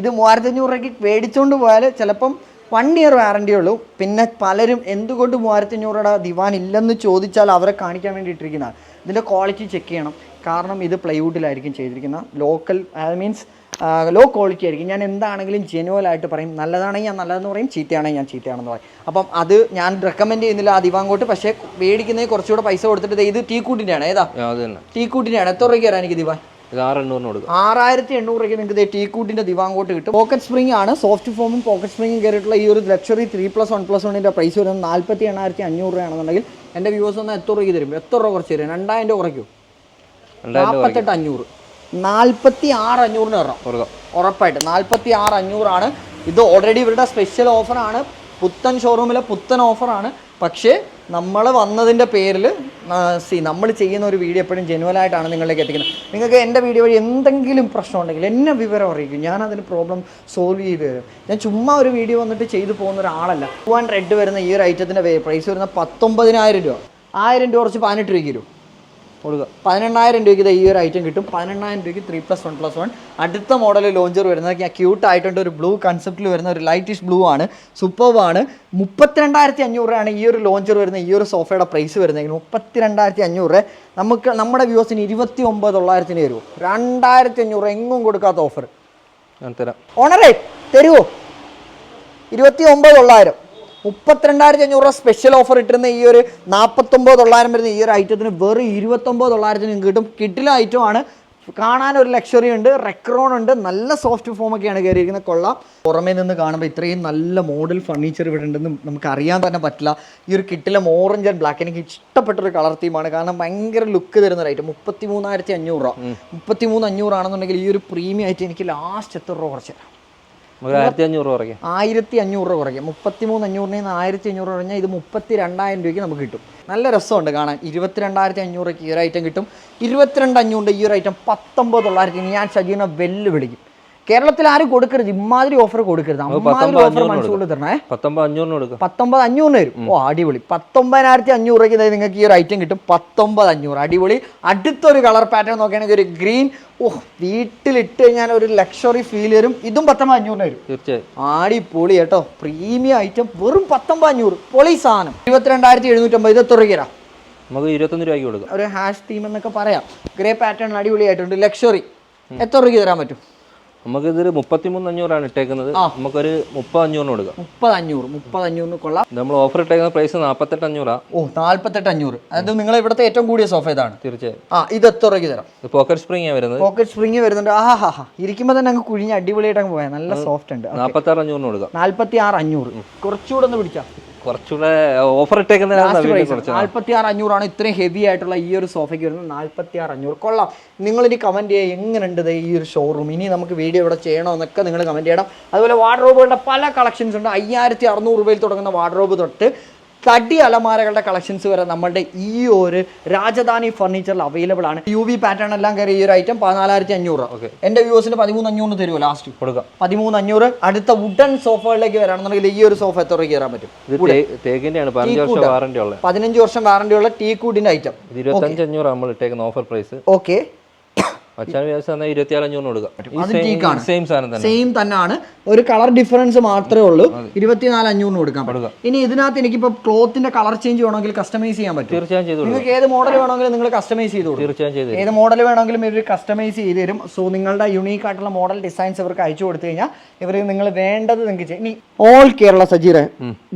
ഇത് മൂവായിരത്തി അഞ്ഞൂറ് രൂപയ്ക്ക് മേടിച്ചുകൊണ്ട് പോയാൽ ചിലപ്പം വൺ ഇയർ വാറണ്ടി ഉള്ളൂ. പിന്നെ പലരും എന്തുകൊണ്ട് മൂവായിരത്തി അഞ്ഞൂറുടെ ദിവാൻ ഇല്ലെന്ന് ചോദിച്ചാൽ അവരെ കാണിക്കാൻ വേണ്ടി ഇട്ടിരിക്കുന്നതാണ് ഇതിന്റെ ക്വാളിറ്റി ചെക്ക് ചെയ്യണം. കാരണം ഇത് പ്ലൈവുഡിലായിരിക്കും ചെയ്തിരിക്കുന്നത് ലോക്കൽ മീൻസ് ലോ ക്വാളിറ്റി ആയിരിക്കും. ഞാൻ എന്താണെങ്കിലും ജെനുവൽ ആയിട്ട് പറയും. നല്ലതാണെങ്കിൽ ഞാൻ നല്ലതെന്ന് പറയും. ചീത്തയാണെങ്കിൽ ഞാൻ ചീത്തയാണെന്ന് പറയും. അപ്പം അത് ഞാൻ റെക്കമെൻഡ് ചെയ്യുന്നില്ല ആ ദിവാങ്കോട്ട് പക്ഷേ മേടിക്കുന്നതിന് കുറച്ചുകൂടെ പൈസ കൊടുത്തിട്ട് ഇത് ടീ കൂട്ടിന്റെയാണ് ഏതാ? ആ, അത് തന്നെ. ടീ കൂട്ടിന്റെയാണ് എത്ര രൂപയ്ക്ക് വരാൻ എനിക്ക് ദിവാൻ? ഇത് ആറ് എണ്ണൂറിന് കൊടുക്കാം. ആറായിരത്തി എണ്ണൂറ് രൂപയ്ക്ക് നിങ്ങൾക്ക് ടീ കൂട്ടിന്റെ ദിവാങ്കോട്ട് കിട്ടും. പോക്കറ്റ് സ്പ്രിംഗ് ആണ്. സോഫ്റ്റ് ഫോമും പോക്കറ്റ് സ്പ്രിംഗും കയറിയിട്ടുള്ള ഈ ഒരു luxury three plus one plus വണ്ണിന്റെ പ്രൈസ് വരുന്നത് നാൽപ്പത്തി എണ്ണായിരത്തി അഞ്ഞൂറ് രൂപയാണെന്നുണ്ടെങ്കിൽ എന്റെ വ്യൂവേഴ്സ് ഒന്ന് എത്ര രൂപയ്ക്ക് തരും? എത്ര രൂപ കുറച്ച് തരും? രണ്ടായിരം രൂപ കുറയ്ക്കും. നാൽപ്പത്തെട്ട് അഞ്ഞൂറ് നാൽപ്പത്തി ആറ് അഞ്ഞൂറിന് വരണം ഉറപ്പായിട്ട് നാൽപ്പത്തി ആറ് അഞ്ഞൂറാണ് ഇത് ഓൾറെഡി ഇവരുടെ സ്പെഷ്യൽ ഓഫറാണ് പുത്തൻ ഷോറൂമിലെ പുത്തൻ ഓഫറാണ് പക്ഷേ നമ്മൾ വന്നതിന്റെ പേരിൽ സി നമ്മൾ ചെയ്യുന്ന ഒരു വീഡിയോ എപ്പോഴും ജെനുവലായിട്ടാണ് നിങ്ങളിലേക്ക് എത്തിക്കുന്നത്. നിങ്ങൾക്ക് എന്റെ വീഡിയോ വഴി എന്തെങ്കിലും പ്രശ്നം ഉണ്ടെങ്കിൽ എന്നെ വിവരം അറിയിക്കും. ഞാൻ അതിന് പ്രോബ്ലം സോൾവ് ചെയ്ത് തരും. ഞാൻ ചുമ്മാ ഒരു വീഡിയോ വന്നിട്ട് ചെയ്തു പോകുന്ന ഒരാളല്ല. ടു ആൻഡ് റെഡ് വരുന്ന ഈ ഒരു ഐറ്റത്തിന്റെ പ്രൈസ് വരുന്ന പത്തൊമ്പതിനായിരം രൂപ. ആയിരം രൂപ കുറച്ച് പതിനെട്ട് രൂപയ്ക്ക് രൂപ കൊടുക്കാം പതിനെണ്ണായിരം രൂപയ്ക്ക് ഈ ഒരു ഐറ്റം കിട്ടും. പതിനെണ്ണായിരം രൂപയ്ക്ക് three plus one plus one അടുത്ത മോഡൽ ലോഞ്ചർ വരുന്നത് ക്യൂട്ട് ആയിട്ടുണ്ട്. ഒരു ബ്ലൂ കൺസെപ്റ്റിൽ വരുന്ന ഒരു ലൈറ്റിഷ് ബ്ലൂ ആണ്. സൂപ്പർവ് ആണ്. മുപ്പത്തിരണ്ടായിരത്തി അഞ്ഞൂറ് രൂപയാണ് ഈ ഒരു ലോഞ്ചർ വരുന്ന ഈ ഒരു സോഫയുടെ പ്രൈസ് വരുന്നതെങ്കിൽ മുപ്പത്തിരണ്ടായിരത്തി അഞ്ഞൂറ് നമുക്ക് നമ്മുടെ വ്യൂസിന് ഇരുപത്തി ഒമ്പത് തൊള്ളായിരത്തിന് തരുമോ രണ്ടായിരത്തി അഞ്ഞൂറ് എങ്ങും കൊടുക്കാത്ത ഓഫർ തരാം. ഓണറേ തരുമോ ഇരുപത്തി ഒമ്പത് തൊള്ളായിരം. മുപ്പത്തിരണ്ടായിരത്തി അഞ്ഞൂറ് രൂപ സ്പെഷ്യൽ ഓഫർ ഇട്ടിരുന്ന ഈ ഒരു നാൽപ്പത്തൊമ്പത് തൊള്ളായിരം വരുന്ന ഈ ഒരു ഐറ്റത്തിന് വെറും ഇരുപത്തൊമ്പത് തൊള്ളായിരത്തിന് നിങ്ങൾക്ക് കിട്ടും. കിട്ടില്ല ഐറ്റമാണ് കാണാൻ ഒരു ലക്ഷറി ഉണ്ട്. റെക്രോൺ ഉണ്ട്. നല്ല സോഫ്റ്റ് ഫോം ഒക്കെയാണ് കയറിയിരിക്കുന്നത്. കൊള്ളാം. പുറമേ നിന്ന് കാണുമ്പോൾ ഇത്രയും നല്ല മോഡൽ ഫർണിച്ചർ ഇവിടെ ഉണ്ടെന്ന് നമുക്ക് അറിയാൻ തന്നെ പറ്റില്ല. ഈ ഒരു കിട്ടിലെ ഓറഞ്ച് ആൻഡ് ബ്ലാക്ക് എനിക്ക് ഇഷ്ടപ്പെട്ട ഒരു കളർ തീമാണ് കാരണം ഭയങ്കര ലുക്ക് തരുന്ന ഒരു ഐറ്റം മുപ്പത്തി മൂന്നായിരത്തി അഞ്ഞൂറ് രൂപ മുപ്പത്തി മൂന്ന് അഞ്ഞൂറാണെന്നുണ്ടെങ്കിൽ ഈ ഒരു പ്രീമിയം ആയിട്ട് എനിക്ക് ലാസ്റ്റ് എത്ര രൂപ കുറച്ച് തരാം? ആയിരത്തി അഞ്ഞൂറ് രൂപ കുറയ്ക്കാം. രൂപ മുപ്പത്തി മൂന്ന് അഞ്ഞൂറിൽ നിന്ന് ആയിരത്തി അഞ്ഞൂറ് കുറഞ്ഞാൽ ഇത് മുപ്പത്തി രണ്ടായിരം രൂപയ്ക്ക് നമുക്ക് കിട്ടും. നല്ല രസമുണ്ട് കാണാൻ. ഇരുപത്തിരണ്ടായിരത്തി അഞ്ഞൂറ് രൂപയ്ക്ക് ഈ ഒരു ഐറ്റം കിട്ടും. ഇരുപത്തിരണ്ട് അഞ്ഞൂറിന്റെ ഈ ഒരു ഐറ്റം പത്തൊമ്പത് തൊള്ളായിരത്തി ഞാൻ ഷജീനെ വെല്ലുവിളിക്കും. കേരളത്തിൽ ആരും കൊടുക്കരുത്. ഇമാതിരി ഓഫർ കൊടുക്കരുത്. അമ്മാതിരി ഓഫർ മനസ്സുകൊണ്ട് തരണേ. പത്തൊമ്പത് അഞ്ഞൂറിന് വരും. ഓ അടിപൊളി. പത്തൊമ്പതിനായിരത്തി അഞ്ഞൂറ് രൂപയ്ക്ക് നിങ്ങൾക്ക് ഈ ഒരു ഐറ്റം കിട്ടും. പത്തൊമ്പത് അഞ്ഞൂറ്. അടിപൊളി. അടുത്തൊരു കളർ പാറ്റേൺ നോക്കുകയാണെങ്കിൽ ഒരു ഗ്രീൻ ഓ വീട്ടിലിട്ട് കഴിഞ്ഞാൽ ഒരു ലക്ഷറി ഫീൽ വരും ഇതും പത്തൊമ്പത് അഞ്ഞൂറിന് വരും. തീർച്ചയായും. അടിപൊളി കേട്ടോ. പ്രീമിയം ഐറ്റം വെറും പത്തൊമ്പത് അഞ്ഞൂറ്. പൊളി സാധനം. ഇരുപത്തിരണ്ടായിരത്തി എഴുന്നൂറ്റമ്പത്. ഇത് എത്ര രൂപ നമുക്ക് ഇരുപത്തൊന്ന് രൂപയ്ക്ക് കൊടുക്കാം. ഒരു ഹാഷ് തീം എന്നൊക്കെ പറയാം. ഗ്രേ പാറ്റേൺ അടിപൊളി ആയിട്ടുണ്ട് ലക്ഷറി എത്ര രൂപയ്ക്ക് തരാൻ പറ്റും? നമുക്ക് ഇതൊരു മുപ്പത്തിമൂന്ന് അഞ്ഞൂറാണ് ഇട്ടേക്കുന്നത്. നമുക്കൊരു മുപ്പത് അഞ്ഞൂറിന് കൊടുക്കാം. മുപ്പത് അഞ്ഞൂറ് മുപ്പത് അഞ്ഞൂറിന് കൊള്ളാം. നമ്മൾ ഓഫർ ഇട്ടേക്കുന്ന പ്രൈസ് നാൽപ്പത്തെട്ട് അഞ്ഞൂറാ. ഓ നാൽപ്പത്തെട്ട് അഞ്ഞൂറ്. അതായത് നിങ്ങൾ ഇവിടുത്തെ ഏറ്റവും കൂടിയ സോഫ ഇതാണ്. തീർച്ചയായും. ആ ഇത് എത്ര രൂപയ്ക്ക് തരാം? പോക്കറ്റ് സ്പ്രിംഗ് വരുന്നത്. പോക്കറ്റ് സ്പ്രിംഗ് വരുന്നുണ്ട്. ആ ഹാ ഹാ ഇരിക്കുമ്പോൾ തന്നെ അങ്ങ് കുഴിഞ്ഞ് അടിപൊളിയായിട്ട് അങ്ങ് പോയാൽ നല്ല സോഫ്റ്റ് ഉണ്ട്. നാൽപ്പത്തി ആറ് അഞ്ഞൂറിന് കൊടുക്കാം. നാൽപ്പത്തി ആറ് അഞ്ഞൂറ് കുറച്ചുകൂടെ ഒന്ന് പിടിച്ചാൽ കുറച്ചുകൂടെ ഓഫർ ഇട്ടേക്കുന്ന നാൽപ്പത്തി ആറ് അഞ്ഞൂറാണ് ഇത്രയും ഹെവി ആയിട്ടുള്ള ഈ ഒരു സോഫയ്ക്ക് വരുന്നത്. നാൽപ്പത്തി ആറ് അഞ്ഞൂറ്. കൊള്ളാം. നിങ്ങൾ ഇനി കമന്റ് ചെയ്യുക എങ്ങനെയുണ്ട് ഈ ഒരു ഷോറൂം ഇനി നമുക്ക് വീഡിയോ ഇവിടെ ചെയ്യണോ എന്നൊക്കെ നിങ്ങൾ കമന്റ് ചെയ്യണം. അതുപോലെ വാർഡ്രോബുകളുടെ പല കളക്ഷൻസ് ഉണ്ട്. അയ്യായിരത്തി അറുന്നൂറ് രൂപയിൽ തുടങ്ങുന്ന വാർഡ്രോബ് തൊട്ട് തടി അലമാരകളുടെ കളക്ഷൻസ് വരെ നമ്മുടെ ഈ ഒരു രാജധാനി ഫർണിച്ചറിൽ അവൈലബിൾ ആണ്. യു വി പാറ്റേൺ എല്ലാം കയറി ഈ ഒരു ഐറ്റം പതിനാലായിരത്തി അഞ്ഞൂറ് എന്റെ വ്യൂസിന് പതിമൂന്ന് അഞ്ഞൂറ് തരുമോ ലാസ്റ്റ് കൊടുക്കാം. പതിമൂന്ന് അഞ്ഞൂറ് അടുത്ത വുഡൻ സോഫകളിലേക്ക് വരാണെന്നുണ്ടെങ്കിൽ ഈ ഒരു സോഫ എത്ര കയറാൻ പറ്റും? പതിനഞ്ച് വർഷം വാറണ്ടി ഉള്ള. ടീ കൂടിന്റെ ഐറ്റം ഇരുപത്തഞ്ച് അഞ്ഞൂറ് നമ്മൾ ഇട്ടേക്കുന്ന ഓഫർ പ്രൈസ് ഓക്കെ കൊടുക്കാം. സെയിം സാധനം സെയിം തന്നെയാണ്. ഒരു കളർ ഡിഫറൻസ് മാത്രമേ ഉള്ളൂ. ഇരുപത്തിനാല് അഞ്ഞൂറിന് കൊടുക്കാൻ പറ്റും ഇനി ഇതിനകത്ത് എനിക്കിപ്പോ ക്ലോത്തിന്റെ കളർ ചേഞ്ച് വേണമെങ്കിൽ കസ്റ്റമൈസ് ചെയ്യാൻ പറ്റും. തീർച്ചയായും ചെയ്തു നിങ്ങൾക്ക് ഏത് മോഡൽ വേണമെങ്കിലും നിങ്ങൾ കസ്റ്റമൈസ് ചെയ്തു തീർച്ചയായും ചെയ്തു ഏത് മോഡൽ വേണമെങ്കിലും ഇവർ കസ്റ്റമൈസ് ചെയ്ത് തരും. സോ നിങ്ങളുടെ യുണീക്ക് ആയിട്ടുള്ള മോഡൽ ഡിസൈൻസ് ഇവർക്ക് അയച്ചു കൊടുത്തു കഴിഞ്ഞാൽ ഇവർ നിങ്ങൾ വേണ്ടത് നിങ്ങൾക്ക് ചെയ്യും. ഇനി ഓൾ കേരള സജീറെ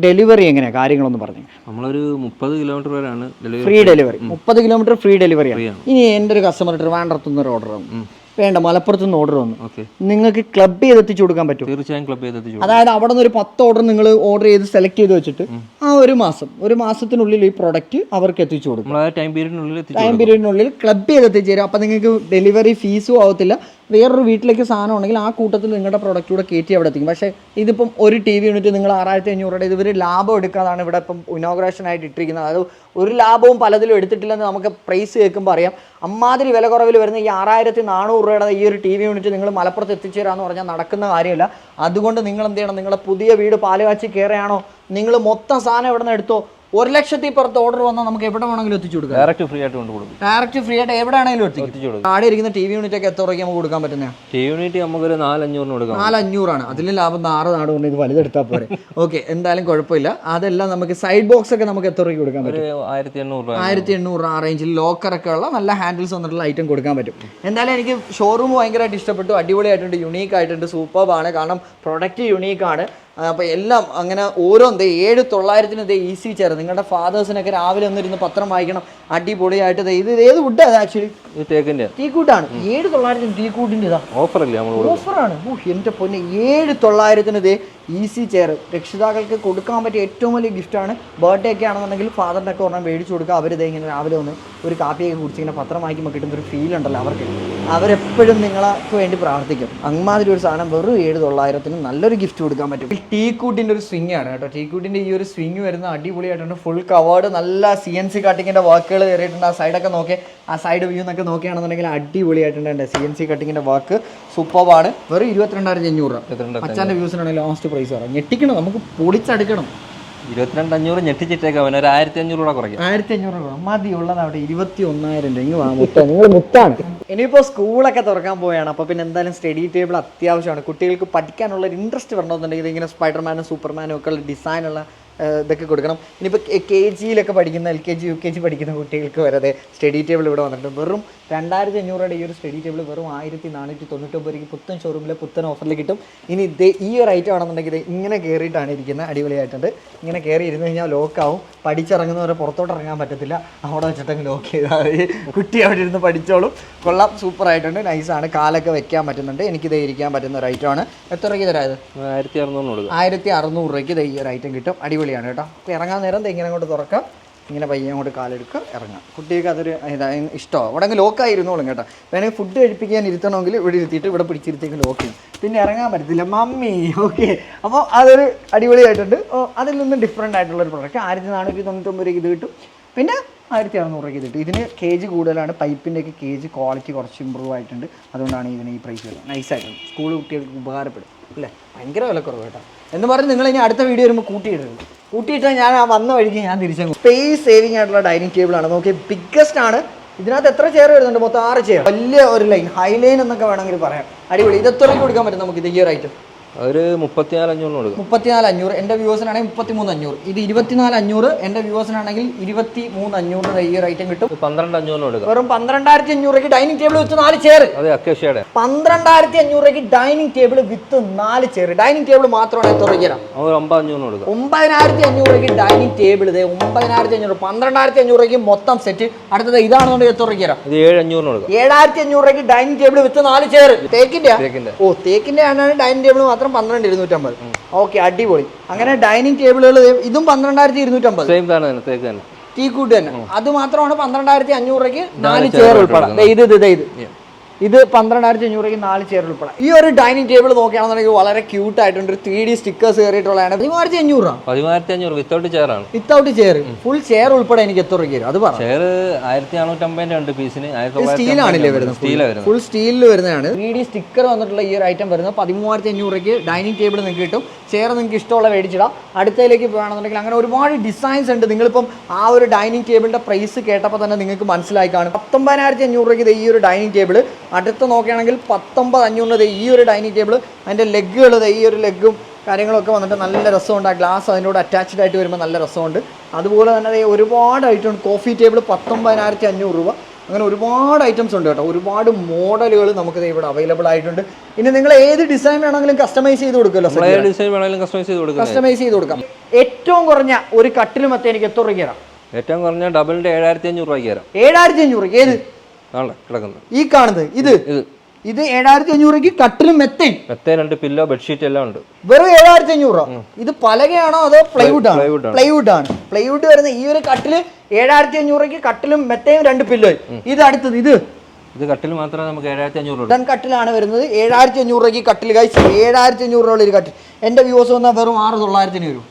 ഡെലിവറി എങ്ങനെയാ? കാര്യങ്ങളൊന്നും പറഞ്ഞു നമ്മളൊരു മുപ്പത് കിലോമീറ്റർ വരെയാണ് ഫ്രീ ഡെലിവറി മുപ്പത് കിലോമീറ്റർ ഫ്രീ ഡെലിവറി ആണ്. ഇനി എന്റെ ഒരു കസ്റ്റമർ ട്രിവാൻഡ്രത്തുനിന്ന് ഒരു ഓർഡർ വന്നു. വേണ്ട മലപ്പുറത്ത് നിന്ന് ഓർഡർ വന്നു നിങ്ങൾക്ക് ക്ലബ് ചെയ്ത് എത്തിച്ചു കൊടുക്കാൻ പറ്റും തീർച്ചയായും ക്ലബ് ചെയ്ത് എത്തിച്ചു അതായത് അവിടെ നിന്ന് ഒരു പത്ത് ഓർഡർ നിങ്ങൾ ഓർഡർ ചെയ്ത് സെലക്ട് ചെയ്ത് വെച്ചിട്ട് ആ ഒരു മാസം ഒരു മാസത്തിനുള്ളിൽ ഈ പ്രൊഡക്റ്റ് അവർക്ക് എത്തിച്ചു കൊടുക്കും. ടൈം പീരീഡിനുള്ളിൽ എത്തിച്ചു ക്ലബ് ചെയ്ത് എത്തിച്ചേരും അപ്പം നിങ്ങൾക്ക് ഡെലിവറി ഫീസും ആവത്തില്ല. വേറൊരു വീട്ടിലേക്ക് സാധനം ഉണ്ടെങ്കിൽ ആ കൂട്ടത്തിൽ നിങ്ങളുടെ പ്രൊഡക്റ്റ് കൂടെ കയറ്റി അവിടെ എത്തിക്കും. പക്ഷേ ഇതിപ്പം ഒരു ടി വി യൂണിറ്റ് നിങ്ങൾ ആറായിരത്തി അഞ്ഞൂറ് ഇവർ ലാഭം എടുക്കാതാണ് ഇവിടെ ഇപ്പം ഇനോഗ്രേഷൻ ആയിട്ട് ഇട്ടിരിക്കുന്നത്. അതായത് ഒരു ലാഭവും പലതിലും എടുത്തിട്ടില്ലെന്ന് നമുക്ക് പ്രൈസ് കേൾക്കുമ്പോൾ അറിയാം. അമ്മാതിരി വില കുറവിൽ വരുന്ന ഈ ആറായിരത്തി നാനൂറ് രൂപയുടെ ഈ ഒരു ടി വി യൂണിറ്റ് നിങ്ങൾ മലപ്പുറത്ത് എത്തിച്ചേരാന്ന് പറഞ്ഞാൽ നടക്കുന്ന കാര്യമില്ല. അതുകൊണ്ട് നിങ്ങൾ എന്ത് ചെയ്യണം? നിങ്ങളുടെ പുതിയ വീട് പാലുകാച്ചി കയറുകയാണോ? നിങ്ങൾ മൊത്തം സാധനം എവിടെ നിന്ന് എടുത്തോ? ഒരു ലക്ഷത്തി പുറത്ത് ഓർഡർ വന്നാൽ നമുക്ക് എവിടെ വേണമെങ്കിലും എത്തിച്ചു കൊടുക്കാം. ഡയറക്റ്റ് ഫ്രീ ആയിട്ട് കൊണ്ട് കൊടുക്കും. ഡയറക്റ്റ് ഫ്രീ ആയിട്ട് എവിടെയാണെങ്കിലും ആണെങ്കിലും എത്തിച്ചു കൊടുക്കും. ആടെ ഇരിക്കുന്ന ടി വി യൂണിറ്റ് ഒക്കെ എത്ര രൂപയ്ക്ക് നമുക്ക് കൊടുക്കാൻ പറ്റുന്ന? ടി യൂണിറ്റ് നമുക്ക് ഒരു നാലഞ്ഞൂറിന് കൊടുക്കാം. നാലഞ്ഞൂറാണ്. അതിൽ ലാഭം ആറ് നാട് കൊണ്ട് ഇത് വലുതെടുത്താൽ പോരെ. ഓക്കെ എന്തായാലും കുഴപ്പമില്ല. അതെല്ലാം നമുക്ക് സൈഡ് ബോക്സ് ഒക്കെ നമുക്ക് എത്ര രൂപയ്ക്ക് കൊടുക്കാൻ പറ്റും? ആയിരത്തി എണ്ണൂറ് ആയിരത്തി എണ്ണൂറ് ആ റേഞ്ചിൽ ലോക്കറൊക്കെ ഉള്ള നല്ല ഹാൻഡിൽസ് വന്നിട്ടുള്ള ഐറ്റം കൊടുക്കാൻ പറ്റും. എന്തായാലും എനിക്ക് ഷോറൂം ഭയങ്കരമായിട്ട് ഇഷ്ടപ്പെട്ടു. അടിപൊളിയായിട്ടുണ്ട് യുണീക്ക് ആയിട്ടുണ്ട് സൂപ്പർബാണ് കാരണം പ്രൊഡക്റ്റ് യുണീക്കാണ് അപ്പോൾ എല്ലാം അങ്ങനെ ഓരോ ദേ ഏഴ് തൊള്ളായിരത്തിന് ദേ ഈസി ചെയർ നിങ്ങളുടെ ഫാദേഴ്സിനൊക്കെ രാവിലെ ഒന്നിരുന്ന് പത്രം വായിക്കണം അടിപൊളിയായിട്ട് ദേ ഇത് ഏത് വുഡാണ് ആക്ച്വലി ഇത് തേക്കിന്റെ ടീ കൂട്ടാണ് ഏഴ് തൊള്ളായിരത്തിന് തീക്കൂട്ടിന്റെ കൂട്ടിന്റെ ഇതാ ഓഫർ നമ്മൾ ഓഫറാണ് ഓ എന്റെ പൊന്നെ ഏഴ് തൊള്ളായിരത്തിന് ഇതേ ഈസി ചെയർ രക്ഷിതാക്കൾക്ക് കൊടുക്കാൻ പറ്റിയ ഏറ്റവും വലിയ ഗിഫ്റ്റാണ് ബർത്ത്ഡേ ഒക്കെ ആണെന്നുണ്ടെങ്കിൽ ഫാദറിന്റെ ഒക്കെ ഒരെണ്ണം മേടിച്ചു കൊടുക്കുക. അവർ ഇതേ ഇങ്ങനെ രാവിലെ ഒന്ന് ഒരു കാപ്പിയൊക്കെ കുടിച്ച് ഇങ്ങനെ പത്രം വായിക്കുമ്പോൾ കിട്ടുന്ന ഒരു ഫീൽ ഉണ്ടല്ലോ അവർക്ക്. അവരെപ്പോഴും നിങ്ങൾക്ക് വേണ്ടി പ്രാർത്ഥിക്കും. അങ്ങമാതിരി ഒരു സാധനം വെറും ഏഴ് തൊള്ളായിരത്തിന് നല്ലൊരു ഗിഫ്റ്റ് കൊടുക്കാൻ പറ്റും. ടീ കൂട്ടിന്റെ ഒരു സ്വിങ് ആണ് കേട്ടോ. ടീ കൂട്ടിന്റെ ഈ ഒരു സ്വിങ് വരുന്ന അടിപൊളിയായിട്ടുണ്ട്. ഫുൾ കവേർഡ് നല്ല സി എൻ സി കട്ടിങ്ങിന്റെ വർക്കുകൾ കയറിയിട്ടുണ്ട് ആ സൈഡൊക്കെ നോക്കി. ആ സൈഡ് വ്യൂ എന്നൊക്കെ നോക്കുകയാണെന്നുണ്ടെങ്കിൽ അടിപൊളിയായിട്ടുണ്ട് സി എൻ സി കട്ടിങ്ങിന്റെ വർക്ക് സൂപ്പർവാണ് വെറും ഇരുപത്തിരണ്ടായിരത്തി അഞ്ഞൂറ് രൂപ. ഇരുപത്തിരണ്ട് അച്ഛന്റെ വ്യൂസിനാണെങ്കിൽ ലാസ്റ്റ് പ്രൈസ് പറയാം ഞെട്ടിക്കണം നമുക്ക് പൊളിച്ചടുക്കണം. ഇരുപത്തിരണ്ട് അഞ്ഞൂറ് ഞെട്ടിച്ചിട്ടേക്ക് അവൻ ഒരു ആയിരത്തി അഞ്ഞൂറ് രൂപ കുറയ്ക്കും. ആയിരത്തി അഞ്ഞൂറ് രൂപ മതി ഉള്ളത് അവിടെ ഇരുപത്തി ഒന്നായിരം രൂപ നിങ്ങൾ മുത്താണ്. ഇനിയിപ്പോൾ സ്കൂളൊക്കെ തുറക്കാൻ പോവുകയാണ്. അപ്പോൾ പിന്നെ എന്തായാലും സ്റ്റഡി ടേബിൾ അത്യാവശ്യമാണ്. കുട്ടികൾക്ക് പഠിക്കാനുള്ള ഒരു ഇൻട്രസ്റ്റ് വരണമെന്നുണ്ടെങ്കിൽ ഇങ്ങനെ സ്പൈഡർമാനും സൂപ്പർമാനും ഒക്കെ ഉള്ള ഡിസൈനുള്ള ഇതൊക്കെ കൊടുക്കണം. ഇനിയിപ്പോൾ കെ ജിയിലൊക്കെ പഠിക്കുന്ന L K G U K G പഠിക്കുന്ന കുട്ടികൾക്ക് വരെ സ്റ്റഡി ടേബിൾ ഇവിടെ വന്നിട്ടുണ്ട്. വെറും രണ്ടായിരത്തി അഞ്ഞൂറുടെ ഈ ഒരു സ്റ്റഡി ടേബിൾ വെറും ആയിരത്തി നാനൂറ്റി തൊണ്ണൂറ്റൊമ്പത് രൂപയ്ക്ക് പുത്തൻ ഷോറൂമിലെ പുത്തൻ ഓഫറിൽ കിട്ടും. ഇനി ഇത് ഈ ഒരു ഐറ്റം ആണെന്നുണ്ടെങ്കിൽ ഇത് ഇങ്ങനെ കയറിയിട്ടാണ് ഇരിക്കുന്നത്. അടിപൊളിയായിട്ടുണ്ട്. ഇങ്ങനെ കയറി ഇരുന്ന് കഴിഞ്ഞാൽ ലോക്കാവും പഠിച്ചിറങ്ങുന്നവരെ പുറത്തോട്ട് ഇറങ്ങാൻ പറ്റത്തില്ല. അവിടെ വെച്ചിട്ടെങ്കിൽ ലോക്ക് ചെയ്താൽ മതി. കുട്ടി അവിടെ ഇരുന്ന് പഠിച്ചോളും. കൊള്ളാം. സൂപ്പർ ആയിട്ടുണ്ട്. നൈസാണ് കാലൊക്കെ വെക്കാൻ പറ്റുന്നുണ്ട്. എനിക്കിത് ഇരിക്കാൻ പറ്റുന്ന ഒരു ഐറ്റമാണ് എത്ര രൂപയ്ക്ക് തരാത് ആയിരത്തി അറുന്നൂറ് ആയിരത്തി അറുന്നൂറ് രൂപയ്ക്ക് ഇത് ഈ ഒരു ഐറ്റം കിട്ടും. അടിപൊളിയാണ് കേട്ടോ. അപ്പോൾ ഇറങ്ങാൻ നേരം ഇങ്ങനെ അങ്ങോട്ട് തുറക്കാം. ഇങ്ങനെ പയ്യെ അങ്ങോട്ട് കാലെടുക്കുക ഇറങ്ങുക. കുട്ടികൾക്ക് അതൊരു ഇഷ്ടമാണ് അവിടെ അങ്ങ് ലോക്കായിരുന്നോളും കേട്ടോ. വേണമെങ്കിൽ ഫുഡ് കഴിപ്പിക്കാൻ ഇരുത്തണമെങ്കിൽ ഇവിടെ ഇരുത്തിയിട്ട് ഇവിടെ പിടിച്ചിരുത്തേക്ക് ലോക്ക് ചെയ്യും പിന്നെ ഇറങ്ങാൻ പറ്റത്തില്ല. മമ്മി ഓക്കെ അപ്പോൾ അതൊരു അടിപൊളിയായിട്ടുണ്ട്. അതിൽ നിന്നും ഡിഫറെന്റ് ആയിട്ടുള്ള ഒരു പ്രൊഡക്റ്റ് ആയിരത്തി നാനൂറ്റി തൊണ്ണൂറ്റൊമ്പത് രൂപയ്ക്ക് ഇത് കിട്ടും. പിന്നെ ആയിരത്തി അറുന്നൂറ് രൂപയ്ക്ക് കിട്ടും. ഇതിന് കേജ് കൂടുതലാണ്. പൈപ്പിന്റെയൊക്കെ കെ ജി ക്വാളിറ്റി കുറച്ച് ഇമ്പ്രൂവ് ആയിട്ടുണ്ട്. അതുകൊണ്ടാണ് ഇതിന് ഈ പ്രൈസ് വരുന്നത്. നൈസായിട്ടുണ്ട് സ്കൂൾ കുട്ടികൾക്ക് ഉപകാരപ്പെടും. അല്ലേ? ഭയങ്കര വിലക്കുറവ് കേട്ടോ. എന്ന് പറഞ്ഞ് നിങ്ങൾ ഇനി അടുത്ത വീഡിയോ വരുമ്പോൾ കൂട്ടിയിടരുത്. കൂട്ടിയിട്ടാൽ ഞാൻ ആ വന്ന വഴിക്ക് ഞാൻ തിരിച്ചു സ്പേസ് സേവിങ് ആയിട്ടുള്ള ഡൈനിങ് ടേബിൾ ആണ്. നോക്കി ബിഗ്ഗസ്റ്റ് ആണ്. ഇതിനകത്ത് എത്ര ചെയർ വരുന്നുണ്ട്? മൊത്തം ആറ് ചെയർ വലിയ ഒരു ലൈൻ ഹൈ ലൈൻ എന്നൊക്കെ വേണമെങ്കിൽ പറയാം. അടിപൊളി. ഇത് എത്ര കൊടുക്കാൻ പറ്റും നമുക്ക്? ഇത് ഈ ഒരു ഐറ്റം ഒരു മുപ്പത്തിനാല് അഞ്ഞൂറിന് കൊടുക്കാം. മുപ്പത്തിനാല് അഞ്ഞൂറ് എന്റെ വ്യൂവേഴ്സിനാണെങ്കിൽ മുപ്പത്തിമൂന്ന് അഞ്ഞൂറ്. ഇത് ഇരുപത്തിനാല് അഞ്ഞൂറ് എന്റെ വ്യൂവേഴ്സിനാണെങ്കിൽ ഇരുപത്തി മൂന്ന് അഞ്ഞൂറിന് ഈ റേറ്റും കിട്ടും. പന്ത്രണ്ട് അഞ്ഞൂറിന് കൊടുക്കാം. വെറും പന്ത്രണ്ടായിരത്തി അഞ്ഞൂറ് ഡൈനിങ് ടേബിൾ വെച്ച് നാല് ചെയർ അതെ അക്കേഷ്യയുടെ പന്ത്രണ്ടായിരത്തി അഞ്ഞൂറ് ഡൈനിങ് ടേബിൾ വിത്ത് നാല് ചെയർ ഡൈനിങ് ടേബിൾ മാത്രമാണ് എത്ര രൂപ ഒമ്പത് അഞ്ഞൂറിന് കൊടുക്കാം. ഒമ്പതിനായിരത്തി അഞ്ഞൂറ് ഡൈനിങ് ടേബിൾ ഇത് ഒമ്പതിനായിരത്തി അഞ്ഞൂറ് പന്ത്രണ്ടായിരത്തി അഞ്ഞൂറ് മൊത്തം സെറ്റ് അടുത്തത് ഇതാണെന്നുണ്ടെങ്കിൽ എത്ര രൂപ ഇത് ഏഴ് അഞ്ഞൂറിന് കൊടുക്കാം. ഏഴായിരത്തി അഞ്ഞൂറ് ഡൈനിങ് ടേബിൾ വിത്ത് നാല് ചെയർ തേക്കിന്റെ. ഓ തേക്കിന്റെ ആണ് ഡൈനിങ് ടേബിൾ മാത്രം പന്ത്രണ്ട് ഇരുന്നൂറ്റമ്പത്. ഓക്കെ അടിപൊളി. അങ്ങനെ ഡൈനിങ് ടേബിളുകൾ ഇതും പന്ത്രണ്ടായിരത്തി ഇരുന്നൂറ്റമ്പത്. സെയിം തന്നെ അത് മാത്രമാണ് പന്ത്രണ്ടായിരത്തി അഞ്ഞൂറ് രൂപയ്ക്ക് നാല് ചെയർ ഉൾപ്പെടെ. ഇത് ഇത് ഇത് ഇത് പന്ത്രണ്ടായിരത്തി അഞ്ഞൂറ് രൂപയ്ക്ക് നാല് ചെയർ ഉൾപ്പെടെ. ഈ ഒരു ഡൈനിങ് ടേബിൾ നോക്കുകയാണെന്നുണ്ടെങ്കിൽ വളരെ ക്യൂട്ട് ആയിട്ടുണ്ട്. ഒരു ത്രീ ഡി സ്റ്റിക്കേഴ്സ് കയറിയിട്ടുള്ളതാണ് പതിമൂവായിരത്തി അഞ്ഞൂറ് രൂപ പതിമൂവായിരത്തി അഞ്ഞൂറ് വിത്തൗട്ട് ചെയർ ആണ്. വിത്തൗട്ട് ചെയർ ഫുൾ ചെയർ ഉൾപ്പെടെ എനിക്ക് എത്ര വരും അത് പറഞ്ഞു ചെയർ ആയിരത്തി നാനൂറ്റമ്പതിന്റെ ഉണ്ട് പീസിന് സ്റ്റീലാണല്ലേ വരുന്നത്? ഫുൾ സ്റ്റീലിൽ വരുന്നതാണ്. ത്രീ ഡി സ്റ്റിക്കർ വന്നിട്ടുള്ള ഈ ഒരു ഐറ്റം വരുന്നത് പതിമൂവായിരത്തി അഞ്ഞൂറ് രൂപയ്ക്ക് ഡൈനിങ് ടേബിൾ നിങ്ങൾക്ക് കിട്ടും. ചെയർ നിങ്ങൾക്ക് ഇഷ്ടമുള്ള മേടിച്ചിടാം. അടുത്തതിലേക്ക് പോകുകയാണെന്നുണ്ടെങ്കിൽ അങ്ങനെ ഒരുപാട് ഡിസൈൻസ് ഉണ്ട്. നിങ്ങളിപ്പം ആ ഒരു ഡൈനിങ് ടേബിളിന്റെ പ്രൈസ് കേട്ടപ്പോൾ തന്നെ നിങ്ങൾക്ക് മനസ്സിലായി കാണും. പത്തൊമ്പതിനായിരത്തി അഞ്ഞൂറ് രൂപയ്ക്ക് ഈ ഒരു ഡൈനിങ് ടേബിൾ അടുത്ത് നോക്കുകയാണെങ്കിൽ പത്തൊമ്പത് അഞ്ഞൂറിന് ഈ ഒരു ഡൈനിങ് ടേബിൾ അതിന്റെ ലെഗുകൾ ഈ ഒരു ലെഗും കാര്യങ്ങളൊക്കെ വന്നിട്ട് നല്ല രസമുണ്ട്. ആ ഗ്ലാസ് അതിനോട് അറ്റാച്ച്ഡ് ആയിട്ട് വരുമ്പോൾ നല്ല രസമുണ്ട്. അതുപോലെ തന്നെ ഒരുപാട് ഐറ്റം കോഫി ടേബിൾ പത്തൊമ്പതിനായിരത്തി അഞ്ഞൂറ് രൂപ. അങ്ങനെ ഒരുപാട് ഐറ്റംസ് ഉണ്ട് കേട്ടോ. ഒരുപാട് മോഡലുകൾ നമുക്ക് ഇവിടെ അവൈലബിൾ ആയിട്ടുണ്ട്. ഇനി നിങ്ങൾ ഏത് ഡിസൈൻ വേണമെങ്കിലും കസ്റ്റമൈസ് ചെയ്ത് കൊടുക്കുമല്ലോ ഡിസൈൻ വേണമെങ്കിലും കസ്റ്റമൈസ് ചെയ്ത് കൊടുക്കാം. കസ്റ്റമൈസ് ചെയ്ത് കൊടുക്കാം. ഏറ്റവും കുറഞ്ഞ ഒരു കട്ടിലും മറ്റേ എനിക്ക് എത്ര രൂപയ്ക്ക് തരാം? ഏറ്റവും കുറഞ്ഞ ഡബിളിന്റെ ഏഴായിരത്തി അഞ്ഞൂറ് രൂപയ്ക്ക് തരാം. ഏഴായിരത്തി അഞ്ഞൂറ് ഏത്? കിടക്കുന്നത് ഈ കാണുന്നത് ഇത്? ഇത് ഇത്. ഏഴായിരത്തി അഞ്ഞൂറ് രൂപയ്ക്ക് കട്ടിലും മെത്തയും മെത്തേ രണ്ട് പില്ലോ ബെഡ്ഷീറ്റ് എല്ലാം ഉണ്ട്. വെറും ഏഴായിരത്തി അഞ്ഞൂറ് രൂപ ഇത് പലകയാണോ അതോ പ്ലൈവുഡ് ആണ്? പ്ലൈവുഡ് ആണ്. പ്ലൈവുഡ് വരുന്ന ഈ ഒരു കട്ടിൽ ഏഴായിരത്തി അഞ്ഞൂറ് രൂപയ്ക്ക് കട്ടിലും മെത്തയും രണ്ട് പില്ലോയും ഇത് അടുത്തത് ഇത്? ഇത് കട്ടിൽ മാത്രമേ നമുക്ക് ഏഴായിരത്തി അഞ്ഞൂറ് ഉടൻ കട്ടിലാണ് വരുന്നത്. ഏഴായിരത്തി അഞ്ഞൂറ് രൂപയ്ക്ക് കട്ടിൽ കഴിച്ച് ഏഴായിരത്തി അഞ്ഞൂറ് രൂപയുള്ള ഒരു കട്ടിൽ എന്റെ വ്യൂസ് വന്നാൽ വെറും ആറ് തൊള്ളായിരത്തിന് വരും.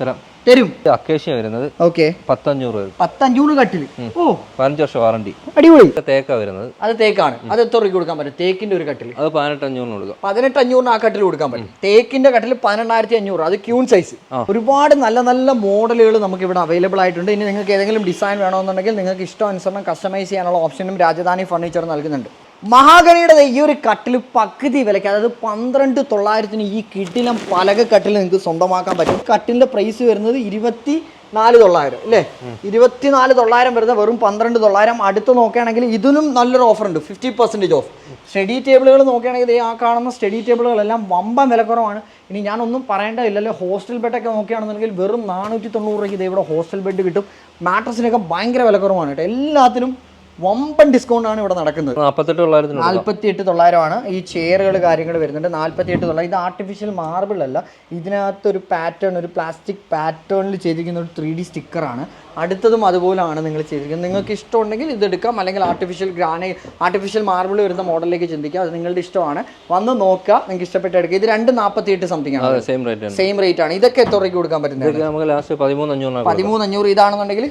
തരാം. തരും. അക്കേഷ്യ വരുന്നത് ഓക്കെ. പത്തഞ്ഞൂറ് വരും പത്തഞ്ഞൂറ് കട്ടിൽ ഓ. പതിനഞ്ച് വർഷം വാറണ്ടി. അടിപൊളി. തേക്കാ വരുന്നത്. അത് തേക്കാണ്. അത് എത്ര രൂപ കൊടുക്കാൻ പറ്റും? തേക്കിന്റെ ഒരു കട്ടിൽ അത് പതിനെട്ടഞ്ഞൂറിന് കൊടുക്കാം. പതിനെട്ട് അഞ്ഞൂറിന് ആ കട്ടിൽ കൊടുക്കാൻ പറ്റും. തേക്കിന്റെ കട്ടിൽ പതിനെണ്ണായിരത്തി അഞ്ഞൂറ് അത് ക്യൂൺ സൈസ്. ഒരുപാട് നല്ല നല്ല മോഡലുകൾ നമുക്ക് ഇവിടെ അവൈലബിൾ ആയിട്ടുണ്ട്. ഇനി നിങ്ങൾക്ക് ഏതെങ്കിലും ഡിസൈൻ വേണമെന്നുണ്ടെങ്കിൽ നിങ്ങൾക്ക് ഇഷ്ടം അനുസരണം കസ്റ്റമൈസ് ചെയ്യാനുള്ള ഓപ്ഷനും രാജധാനി ഫർണിച്ചർ നൽകുന്നുണ്ട്. മഹാഗണിയുടെ ഈ ഒരു കട്ടിൽ പകുതി വിലയ്ക്ക് അതായത് പന്ത്രണ്ട് തൊള്ളായിരത്തിന് ഈ കിട്ടിലും പലക കട്ടിൽ നിങ്ങൾക്ക് സ്വന്തമാക്കാൻ പറ്റും. കട്ടിലിന്റെ പ്രൈസ് വരുന്നത് ഇരുപത്തി നാല് തൊള്ളായിരം അല്ലേ? ഇരുപത്തിനാല് തൊള്ളായിരം വരുന്ന വെറും പന്ത്രണ്ട് തൊള്ളായിരം. അടുത്ത് നോക്കുകയാണെങ്കിൽ ഇതിനും നല്ലൊരു ഓഫർ ഉണ്ട് ഫിഫ്റ്റി പെർസെന്റേജ് ഓഫ് സ്റ്റഡി ടേബിളുകൾ നോക്കുകയാണെങ്കിൽ ആ കാണുന്ന സ്റ്റഡി ടേബിളുകളെല്ലാം വമ്പൻ വിലക്കുറവാണ് ഇനി ഞാനൊന്നും പറയേണ്ടതില്ലല്ലോ. ഹോസ്റ്റൽ ബെഡൊക്കെ നോക്കുകയാണെന്നുണ്ടെങ്കിൽ വെറും നാനൂറ്റി തൊണ്ണൂറ് രൂപയ്ക്ക് ദേ ഇവിടെ ഹോസ്റ്റൽ ബെഡ് കിട്ടും. മാട്രസിനൊക്കെ ഭയങ്കര വിലക്കുറവാണ് കേട്ടോ. എല്ലാത്തിനും വമ്പൻ ഡിസ്കൗണ്ട് ആണ് ഇവിടെ നടക്കുന്നത്. നാല്പത്തി നാൽപ്പത്തി എട്ട് തൊള്ളായിരമാണ്. ഈ ചെയറുകൾ കാര്യങ്ങൾ വരുന്നുണ്ട്. നാൽപ്പത്തി എട്ട് തൊള്ളായിരം. ഇത് ആർട്ടിഫിഷ്യൽ മാർബിൾ അല്ല. ഇതിനകത്ത് ഒരു പാറ്റേൺ ഒരു പ്ലാസ്റ്റിക് പാറ്റേണിൽ ചെയ്തിരിക്കുന്ന ഒരു ത്രീ ഡി സ്റ്റിക്കറാണ് അടുത്തതും അതുപോലെയാണ് നിങ്ങൾ ചെയ്തിരിക്കുന്നത്. നിങ്ങൾക്ക് ഇഷ്ടമുണ്ടെങ്കിൽ ഇത് എടുക്കാം. അല്ലെങ്കിൽ ആർട്ടിഫിഷ്യൽ ഗ്രാനൈ ആർട്ടിഫിഷ്യൽ മാർബിൾ വരുന്ന മോഡലിലേക്ക് ചിന്തിക്കുക അത് നിങ്ങളുടെ ഇഷ്ടമാണ്. വന്ന് നോക്കുക. നിങ്ങൾക്ക് ഇഷ്ടപ്പെട്ട് എടുക്കുക. ഇത് രണ്ട് നാൽപ്പത്തി എട്ട് സംതിങ് ആണ് സെയിം റേറ്റ് ആണ് സെയിം റേറ്റ് ആണ്. ഇതൊക്കെ എത്ര രൂപയ്ക്ക് കൊടുക്കാൻ പറ്റുന്നത് നമുക്ക് ലാസ്റ്റ് പതിമൂന്ന് അഞ്ഞൂറ് ഇതാണെന്നുണ്ടെങ്കിൽ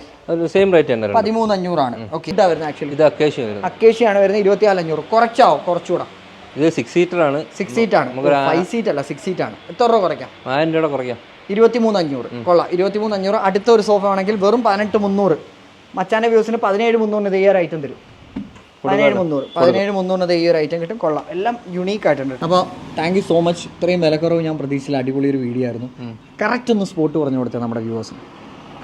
സെയിം റേറ്റ് തന്നെ. പതിമൂന്ന് അഞ്ഞൂറാണ്. ഓക്കെ ഇതാ വരുന്നത് ആക്ച്വലി ഇത് അക്കേഷ്യ അക്കേഷ്യാണ് വരുന്നത് ഇരുപത്തിനാല് അഞ്ഞൂറ്. കുറച്ചാവോ കുറച്ചുകൂടെ. ഇത് സിക്സ് സീറ്റർ ആണ്. സിക്സ് സീറ്റ് ആണ്. ഫൈവ് സീറ്റ് അല്ല സിക്സ് സീറ്റ് ആണ്. എത്ര രൂപ കുറയ്ക്കാം? ആയിരം രൂപ കുറയ്ക്കാം. ഇരുപത്തിമൂന്ന് അഞ്ഞൂറ് കൊള്ളാം. ഇരുപത്തിമൂന്ന് അഞ്ഞൂറ് അടുത്ത ഒരു സോഫ ആണെങ്കിൽ വെറും പതിനെട്ട് മുന്നൂറ്. മച്ചാന്റെ വ്യൂസിന് പതിനേഴ് മുന്നൂറിന് ഈ ഒരു ഐറ്റം തരും. പതിനേഴ് മുന്നൂറ്. പതിനേഴ് മുന്നൂറിന് ഈ ഒരു ഐറ്റം കിട്ടും. കൊള്ളാം. എല്ലാം യുണീക്ക് ആയിട്ടുണ്ട് അപ്പോൾ താങ്ക് യു സോ മച്ച് ഇത്രയും വിലക്കുറവ് ഞാൻ പ്രതീക്ഷിച്ചില്ല. അടിപൊളി ഒരു വീഡിയോ ആയിരുന്നു. കറക്റ്റ് ഒന്ന് സ്പോട്ട് പറഞ്ഞു കൊടുത്തത് നമ്മുടെ വ്യൂവേഴ്സിന്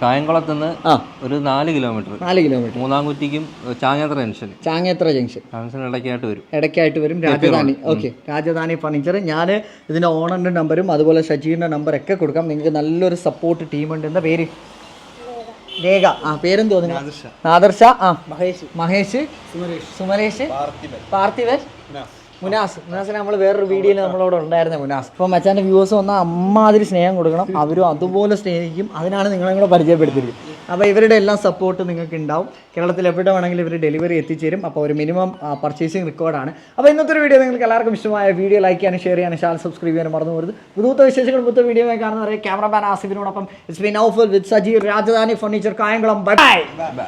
കായംകുളത്ത് നിന്ന് ആ. ഒരു നാല് കിലോമീറ്റർ. നാല് kilometre. മൂന്നാംകുറ്റിക്കും Changethra junction. Changethra junction. Junction ഇടയ്ക്കായിട്ട് വരും. ഇടയ്ക്കായിട്ട് വരും. രാജധാനി. ഓക്കെ. രാജധാനി ഫർണിച്ചർ ഞാൻ ഇതിന്റെ ഓണറിന്റെ നമ്പറും അതുപോലെ ഷജീറിന്റെ നമ്പറൊക്കെ കൊടുക്കാം. നിങ്ങൾക്ക് നല്ലൊരു സപ്പോർട്ട് ടീമുണ്ട് എന്താ പേര്. രേഖ ആ പേരും തോന്നുന്നു നാദർഷ. ആ. മഹേഷ്. മഹേഷ്. സുമരേഷ്. പാർത്ഥിവൻ. മുനാസ് മുനാസിനെ നമ്മൾ വേറൊരു വീഡിയോയിൽ നമ്മളോട് ഉണ്ടായിരുന്ന മുനാസ്. അപ്പോൾ മച്ചാന്റെ വ്യൂവേഴ്സ് വന്നാൽ അമ്മാതിരി സ്നേഹം കൊടുക്കണം. അവരും അതുപോലെ സ്നേഹിക്കും. അതിനാണ് നിങ്ങളെ കൂടെ പരിചയപ്പെടുത്തിയത്. അപ്പോൾ ഇവരുടെ എല്ലാം സപ്പോർട്ട് നിങ്ങൾക്ക് ഉണ്ടാവും കേരളത്തിൽ എവിടെ വേണമെങ്കിലും ഇവർ ഡെലിവറി എത്തിച്ചേരും. അപ്പോൾ ഒരു മിനിമം പർച്ചേസിംഗ് റെക്കോർഡാണ് അപ്പോൾ ഇന്നത്തെ ഒരു വീഡിയോ നിങ്ങൾക്ക് എല്ലാവർക്കും ഇഷ്ടമായ വീഡിയോ ലൈക്ക് ചെയ്യാനും ഷെയർ ചെയ്യാനും ചാനൽ സബ്സ്ക്രൈബ് ചെയ്യാനും മറന്നു പോകരുത് പുതുത്ത വിശേഷങ്ങൾ പുതിയ വീഡിയോ കാണുന്നവരെ cameraman ആസിഫിനോടൊപ്പം it's B Aufal with Sajeer Rajadhani furniture Kayamkulam bye bye